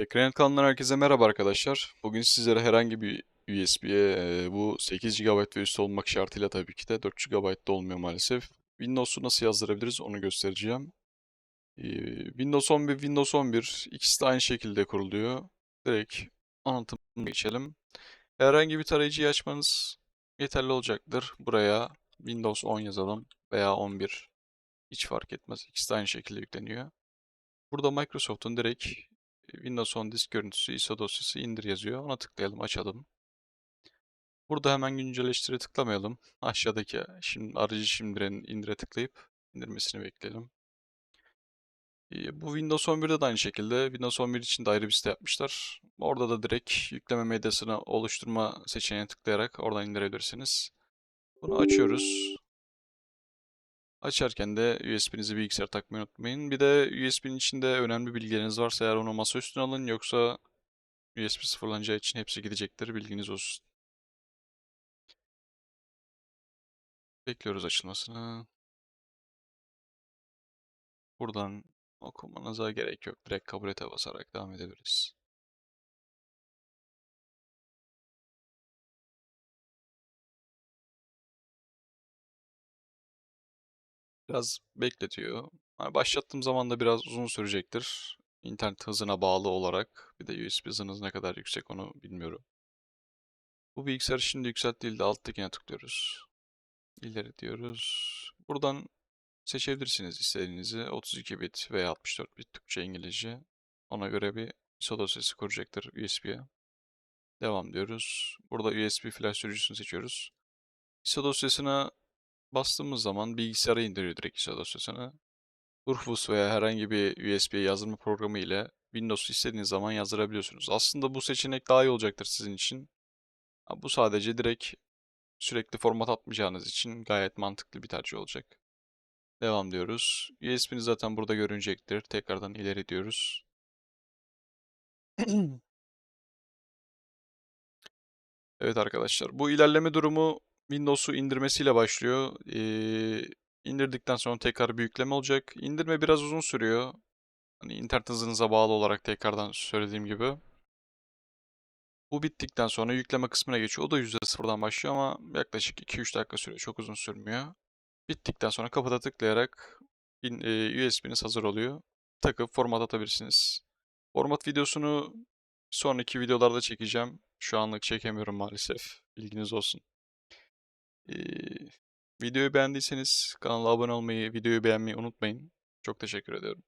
Ekran kanalından herkese merhaba arkadaşlar. Bugün sizlere herhangi bir USB'ye bu 8 GB ve üstü olmak şartıyla tabii ki de 4 GB da olmuyor maalesef. Windows'u nasıl yazdırabiliriz onu göstereceğim. E, Windows 11, Windows 11 ikisi de aynı şekilde kuruluyor. Direkt anlatımına geçelim. Herhangi bir tarayıcıyı açmanız yeterli olacaktır. Buraya Windows 10 yazalım veya 11 hiç fark etmez. İkisi de aynı şekilde yükleniyor. Burada Microsoft'un direkt Windows 10 disk görüntüsü ISO dosyası indir yazıyor. Ona tıklayalım, açalım. Burada hemen güncelleştire tıklamayalım. Aşağıdaki şimdi aracı şimdiren indire tıklayıp indirmesini bekleyelim. Ee, Bu Windows 11'de de aynı şekilde Windows 11 için de ayrı bir site yapmışlar. Orada da direkt yükleme medyasını oluşturma seçeneğine tıklayarak oradan indirebilirsiniz. Bunu açıyoruz. Açarken de USB'nizi bilgisayara takmayı unutmayın. Bir de USB'nin içinde önemli bilgileriniz varsa eğer onu masa üstüne alın yoksa USB sıfırlanacağı için hepsi gidecektir. Bilginiz olsun. Bekliyoruz açılmasını. Buradan okumanıza gerek yok. Direkt kabul basarak devam edebiliriz. Biraz bekletiyor. Yani başlattığım zaman da biraz uzun sürecektir. İnternet hızına bağlı olarak. Bir de USB hızınız ne kadar yüksek onu bilmiyorum. Bu bilgisayar şimdi yükselt değil de alttakine tıklıyoruz. İleri diyoruz. Buradan seçebilirsiniz istediğinizi. 32 bit veya 64 bit Türkçe İngilizce. Ona göre bir ISO dosyası kuracaktır USB'ye. Devam diyoruz. Burada USB flash sürücüsünü seçiyoruz. ISO dosyasına bastığımız zaman bilgisayara indiriyor direkt ISO dosyasını. Rufus veya herhangi bir USB yazılma programı ile Windows'u istediğiniz zaman yazdırabiliyorsunuz. Aslında bu seçenek daha iyi olacaktır sizin için. Bu sadece direkt sürekli format atmayacağınız için gayet mantıklı bir tercih olacak. Devam diyoruz. USB'niz zaten burada görünecektir. Tekrardan ileri diyoruz. Evet arkadaşlar. Bu ilerleme durumu Windows'u indirmesiyle başlıyor. Ee, indirdikten sonra tekrar bir yükleme olacak. İndirme biraz uzun sürüyor. Hani internet hızınıza bağlı olarak tekrardan söylediğim gibi. Bu bittikten sonra yükleme kısmına geçiyor. O da %0'dan başlıyor ama yaklaşık 2-3 dakika sürüyor. Çok uzun sürmüyor. Bittikten sonra kapıda tıklayarak USB'niz hazır oluyor. Takıp format atabilirsiniz. Format videosunu sonraki videolarda çekeceğim. Şu anlık çekemiyorum maalesef. Bilginiz olsun. Videoyu beğendiyseniz kanala abone olmayı, videoyu beğenmeyi unutmayın. Çok teşekkür ediyorum.